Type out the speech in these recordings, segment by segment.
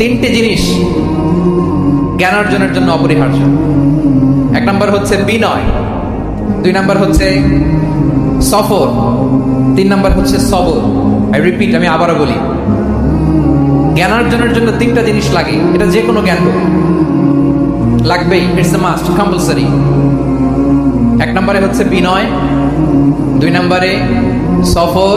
তিনটি জিনিস জ্ঞান অর্জনের জন্য অপরিহার্য। এক নম্বর হচ্ছে বিনয়, দুই নম্বর হচ্ছে সফর, তিন নম্বর হচ্ছে সবর। আই রিপিট আমি আবারও বলি, জ্ঞান অর্জনের জন্য তিনটা জিনিস লাগে, এটা যে কোনো জ্ঞান লাগবেই ইটস এ মাস্ট কম্পালসারি এক নম্বরে হচ্ছে বিনয়, দুই নম্বরে সফর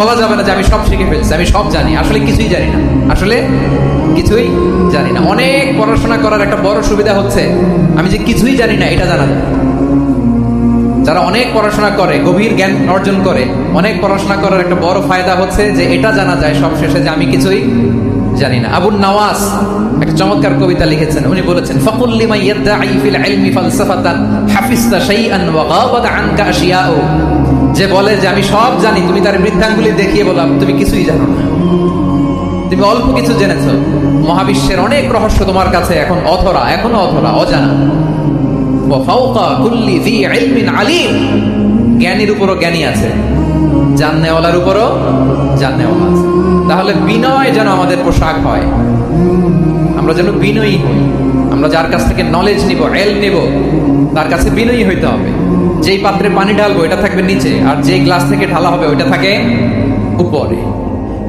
বলা যাবে না যে আমি সব শিখে ফেলছি, আমি সব জানি, আসলে কিছুই জানি না। আসলে কিছুই জানি না। অনেক পড়াশোনা করার একটা বড় সুবিধা হচ্ছে, আমি যে কিছুই জানি না, এটা জানা যারা অনেক পড়াশোনা করে, গভীর জ্ঞান অর্জন করে, অনেক পড়াশোনা করার একটা বড় ফায়দা হচ্ছে যে এটা জানা যায় সব শেষে যে আমি কিছুই জানি না। আবুল নওয়াজ একটা চমৎকার কবিতা লিখেছেন, উনি বলেছেন, ফাকুল লিমা ইয়াদদাঈ ফিল ইলমি ফালসাফাতান হাফিজতা শাইআন ওয়া গাবাত আনকা আশিয়াউ। যে বলে যে আমি সব জানি, তুমি তার বৃদ্ধাঙ্গুলি দেখিয়ে বললাম তুমি কিছুই জানো না। তুমি অল্প কিছু জেনেছ। মহাবিশ্বের অনেক রহস্য তোমার কাছে এখন অধরা, এখনও অধরা, অজানা। আলিম। জ্ঞানীর উপরও জ্ঞানী আছে। জাননেওয়ালার উপরও জাননেওয়ালা আছে। তাহলে বিনয় যেন আমাদের পোশাক হয়। আমরা যেন বিনয়ী হই। আমরা যার কাছ থেকে নলেজ নিব এল নিব, তার কাছে বিনয়ী হইতে হবে। যেই পাত্রে পানি ঢালবো, এটা থাকবে নিচে, আর যে গ্লাস থেকে ঢালা হবে, ওইটা থাকে উপরে।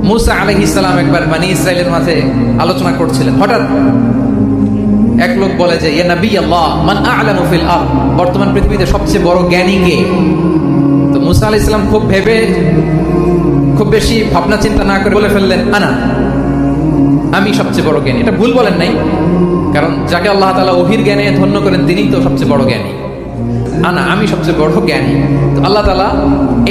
মুসা আলহ ইসলাম একবার বানি ইসরায়েলের মাঝে আলোচনা করছিলেন। হঠাৎ এক লোক বলে যে, ইয়া নবী আল্লাহ, মান আ'লামু ফিল আরদ। বর্তমান পৃথিবীতে সবচেয়ে বড় জ্ঞানী কে? তো মুসা আলাইহিস সালাম খুব ভেবে, খুব বেশি ভাবনা চিন্তা না করে বলে ফেললেন, আনা, আমি সবচেয়ে বড় জ্ঞানী। এটা ভুল বলেন নাই, কারণ যাকে আল্লাহ তাআলা অভির জ্ঞানে ধন্য করেন, তিনিই তো সবচেয়ে বড় জ্ঞানী। আনা, আমি সবচেয়ে বড় জ্ঞানী। তো আল্লাহ তালা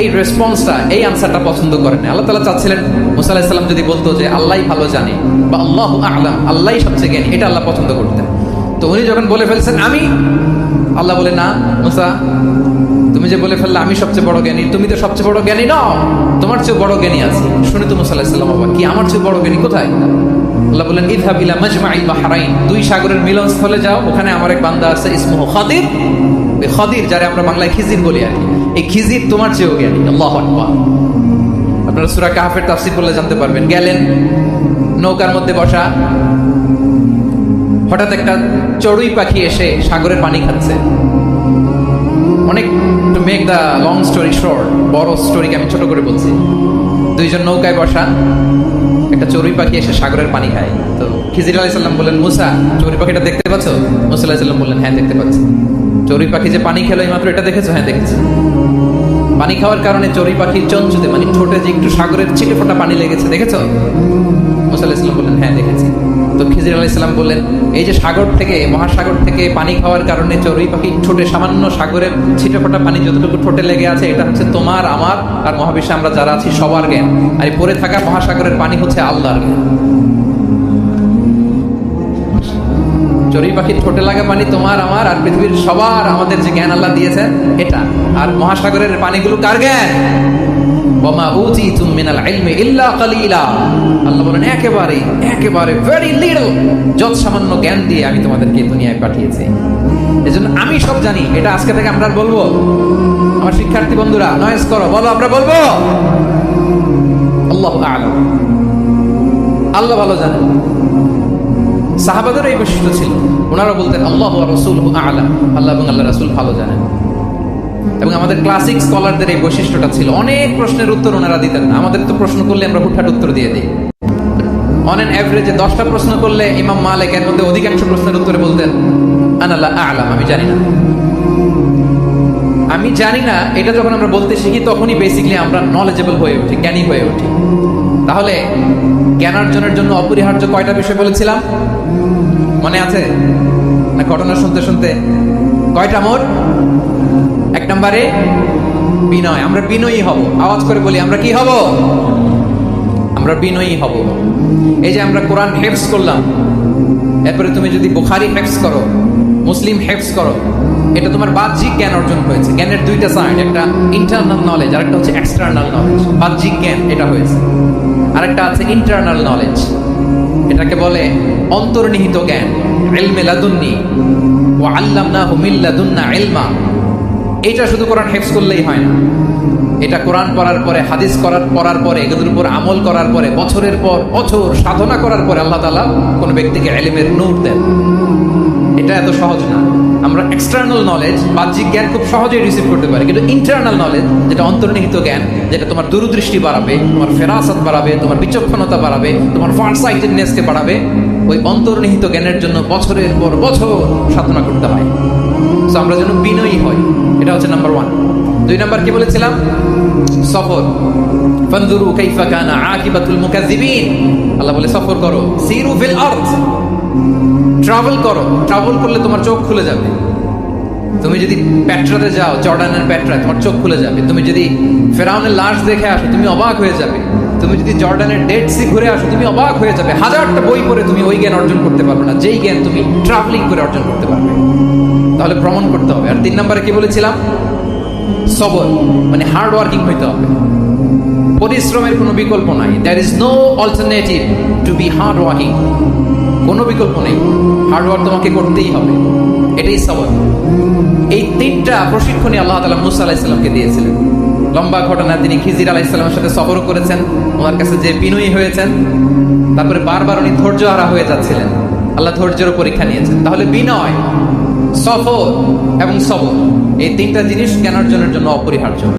এই রেসপন্সটা এই আনসারটা পছন্দ করেন আল্লাহ তালা চাচ্ছিলেন মুসা আলাহিসাল্লাম যদি বলতো যে, আল্লাহ ভালো জানে বা আল্লাহ আলাম আল্লাহ সবচেয়ে জ্ঞানী। এটা আল্লাহ পছন্দ করতেন। তো উনি যখন বলে ফেলছেন, আমি? আল্লাহ বলে, না, মুসা, তুমি যে বলে ফেললে আমি সবচেয়ে বড় জ্ঞানী, তুমি তো সবচেয়ে বড় জ্ঞানী নও, তোমার চেয়ে বড় জ্ঞানী আছে। শুনে তো মুসা বাবা কি, আমার চেয়ে বড় জ্ঞানী কোথায়? আল্লাহ বলেন ইদহাব ইলা বাহরাইন, দুই সাগরের মিলনস্থলে যাও, ওখানে আমার এক বান্দা আছে খাদির খাদির যারে আমরা বাংলায় খিজির বলি আর এই খিজির তোমার চেয়েও জ্ঞানী, আল্লাহ আপনারা সূরা কাহাফের তাফসীর করলে জানতে পারবেন, গেলেন, নৌকার মধ্যে বসা, হঠাৎ একটা চড়ুই পাখি এসে সাগরের পানি খাচ্ছে। অনেক to make the long story short বড় স্টোরিকে আমি ছোট করে বলছি। দুইজন নৌকায় বসা, একটা চড়ুই পাখি এসে সাগরের পানি খায়। তো খিজির আলাইসাল্লাম বললেন, মুসা, চড়ুই পাখিটা দেখতে পাচ্ছ? মুসা আলাইসাল্লাম বললেন হ্যাঁ দেখতে পাচ্ছি। চড়ুই পাখি যে পানি খেলো মাত্র এটা দেখেছ? হ্যাঁ দেখেছি। পানি খাওয়ার কারণে চড়ুই পাখির চঞ্চুতে মানে ঠোঁটে যে একটু সাগরের ছিটে ফোটা পানি লেগেছে, দেখেছ? মুসা আলাইসাল্লাম বললেন হ্যাঁ দেখেছি। তো খিজির আলাইসাল্লাম বললেন, এই যে সাগর থেকে, মহাসাগর থেকে পানি খাওয়ার কারণে চড়ুই পাখি ঠোঁটে সামান্য সাগরের ছিটে ফোটা পানি যতটুকু ঠোঁটে লেগে আছে, এটা হচ্ছে তোমার, আমার আর মহাবিশ্বে আমরা যারা আছি সবার জ্ঞান। আর পরে থাকা মহাসাগরের পানি হচ্ছে আল্লাহর জ্ঞান। চড়ুই পাখির ঠোঁটে লাগা পানি তোমার, আমার আর পৃথিবীর সবার আমাদের যে জ্ঞান আল্লাহ দিয়েছেন এটা। আর মহাসাগরের পানিগুলো কার জ্ঞান? ওমা উতিতুম মিনাল ইলমি ইল্লা কালিলা। আল্লাহ বলেন, একেবারে একেবারে ভেরি লিটল যত সামান্য জ্ঞান দিয়ে আমি তোমাদেরকে দুনিয়ায় পাঠিয়েছি। এজন্য আমি সব জানি, এটা আজকে থেকে আমরা বলব। আমার শিক্ষার্থী বন্ধুরা নয়েস করো, বলো, আমরা বলব? আল্লাহ আলম। আল্লাহ ভালো জানেন। সাহাবাদের এই বৈশিষ্ট্য ছিল। ওনারা বলতেন, আল্লাহ রসুল আলা। আল্লাহ এবং আল্লাহ রসুল ভালো জানেন। এবং আমাদের ক্লাসিক স্কলারদের এই বৈশিষ্ট্যটা ছিল। অনেক প্রশ্নের উত্তর ওনারা দিতেন না। আমাদের তো প্রশ্ন করলে আমরা হুটহাট উত্তর দিয়ে দিই। অন এন অ্যাভারেজে দশটা প্রশ্ন করলে ইমাম মালিক এর মধ্যে অধিকাংশ প্রশ্নের উত্তরে বলতেন আনাল্লাহ আলাম, আমি জানি না। আমি জানি না, এটা যখন আমরা বলতে শিখি, তখনই বেসিকলি আমরা নলেজেবল হয়ে উঠি, জ্ঞানী হয়ে উঠি। তাহলে জ্ঞান অর্জনের জন্য অপরিহার্য কয়টা বিষয় বলেছিলাম? মনে আছে? না, ঘটনা শুনতে শুনতে। কয়টা মোট? এক নম্বরে, বিনয়। আমরা বিনয়ী হব। আওয়াজ করে বলি, আমরা কি হব? আমরা বিনয়ী হব। এই যে আমরা কোরআন হেফস করলাম, এরপরে তুমি যদি বোখারি হেফস করো, মুসলিম হেফস করো, এটা তোমার বাহ্যিক জ্ঞান অর্জন হয়েছে। জ্ঞানের দুইটা সাইড একটা ইন্টারনাল নলেজ আর একটা হচ্ছে এক্সটার্নাল নলেজ বাহ্যিক জ্ঞান এটা হয়েছে। আরেকটা আছে ইন্টারনাল নলেজ এটাকে বলে অন্তর্নিহিত জ্ঞান। ইলমে লাদুন্নি ও আল্লামনাহু মিন লাদুন্না ইলমা। এটা শুধু কোরআন হেফজ করলেই হয় না। এটা কোরআন পড়ার পরে, হাদিস করার পড়ার পরে, এগুলোর উপর আমল করার পরে, বছরের পর বছর সাধনা করার পরে আল্লাহ তাআলা কোনো ব্যক্তিকে এলিমের নূর দেন। এটা এত সহজ না। আমরা এক্সটার্নাল নলেজ বাহ্যিক জ্ঞান খুব সহজেই রিসিভ করতে পারি। কিন্তু ইন্টারনাল নলেজ যেটা অন্তর্নিহিত জ্ঞান, যেটা তোমার দূরদৃষ্টি বাড়াবে, তোমার ফেরাসত বাড়াবে, তোমার বিচক্ষণতা বাড়াবে, তোমার ফার সাইটেডনেসকে বাড়াবে, ওই অন্তর্নিহিত জ্ঞানের জন্য বছরের পর বছর সাধনা করতে হয়। সো আমরা যেন বিনয়ী হই। এটা হচ্ছে নাম্বার ওয়ান দুই নাম্বার কি বলেছিলাম? সফর। ফানজুরু কাইফা কানা আকিবাতুল মুকাজ্জিবিন আল্লাহ বলে, সফর করো। সিরু ফিল আরদ। ট্রাভেল করো। ট্রাভেল করলে তোমার চোখ খুলে যাবে। তুমি যদি পেট্রাতে যাও জর্ডানের পেট্রা তোমার চোখ খুলে যাবে। তুমি যদি ফেরাউনের লাশ দেখে আসো, তুমি অবাক হয়ে যাবে। তুমি যদি জর্ডানের ডেড সি ঘুরে আসো, তুমি অবাক হয়ে যাবে। হাজারটা বই পড়ে তুমি ওই জ্ঞান অর্জন করতে পারবে না। যেই জ্ঞান তুমি ট্রাভেলিং করে অর্জন করতে পারবে। তাহলে ভ্রমণ করতে হবে। আর তিন নম্বরে কি বলেছিলাম? সবর মানে হার্ড ওয়ার্কিং হইতে হবে। পরিশ্রমের কোনো বিকল্প নাই। There is no alternative to be hard working কোনো বিকল্প নেই। হার্ড ওয়ার্ক তোমাকে করতেই হবে। এটাই সবর এই তিনটা প্রশিক্ষণই আল্লাহ তালা মুসা আলাহিসাল্লামকে দিয়েছিলেন। লম্বা ঘটনা, তিনি খিজির আলাহিসাল্লামের সাথে সফর করেছেন। ওনার কাছে যে বিনয়ী হয়েছেন, তারপরে বারবার উনি ধৈর্য হারা হয়ে যাচ্ছিলেন। আল্লাহ ধৈর্যের পরীক্ষা নিয়েছেন। তাহলে বিনয় সফর এবং সবর এই তিনটা জিনিস অর্জনের জন্য অপরিহার্য।